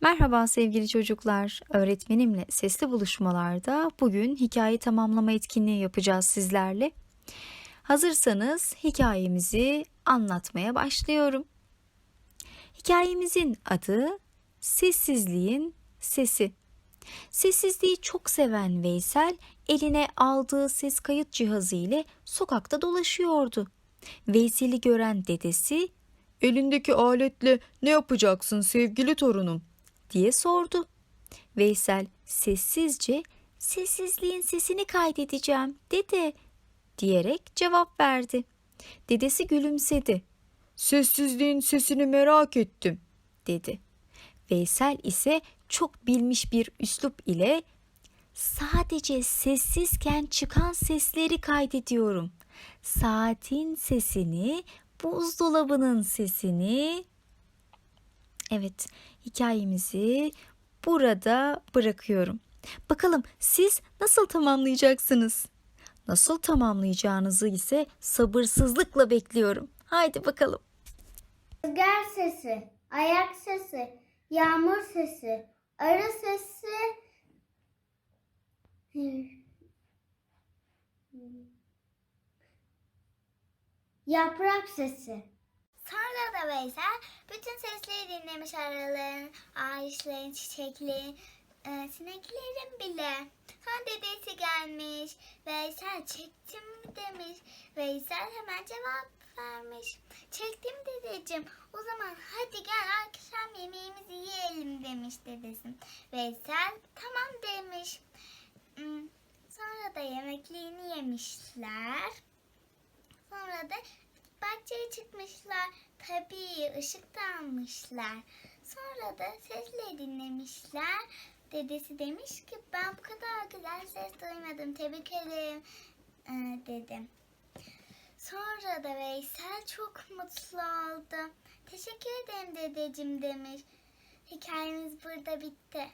Merhaba sevgili çocuklar. Öğretmenimle sesli buluşmalarda bugün hikaye tamamlama etkinliği yapacağız sizlerle. Hazırsanız hikayemizi anlatmaya başlıyorum. Hikayemizin adı Sessizliğin Sesi. Sessizliği çok seven Veysel eline aldığı ses kayıt cihazı ile sokakta dolaşıyordu. Veysel'i gören dedesi Elindeki aletle ne yapacaksın sevgili torunum? Diye sordu. Veysel sessizce sessizliğin sesini kaydedeceğim dede diyerek cevap verdi. Dedesi gülümsedi Sessizliğin sesini merak ettim. dedi. Veysel ise çok bilmiş bir üslup ile sadece sessizken çıkan sesleri kaydediyorum. Saatin sesini, buzdolabının sesini. Evet, hikayemizi burada bırakıyorum. Bakalım siz nasıl tamamlayacaksınız? Nasıl tamamlayacağınızı ise sabırsızlıkla bekliyorum. Haydi bakalım. Rüzgar sesi, ayak sesi, yağmur sesi, arı sesi, yaprak sesi. Da Veysel bütün sesleri dinlemiş arıların, ağaçların, çiçeklerin, e, sineklerin bile. Sonra dedesi gelmiş. Veysel çektim mi demiş. Veysel hemen cevap vermiş. Çektim dedeciğim. O zaman hadi gel akşam yemeğimizi yiyelim demiş dedesim. Veysel tamam demiş. Hmm, Sonra da yemeklerini yemişler. Sonra da bahçeye çıkmışlar. Tabii ışık da almışlar. Sonra da sesle dinlemişler. Dedesi demiş ki ben bu kadar güzel ses duymadım. Tebrik ederim ee, dedim. Sonra da Veysel çok mutlu oldu. Teşekkür ederim dedeciğim demiş. Hikayemiz burada bitti.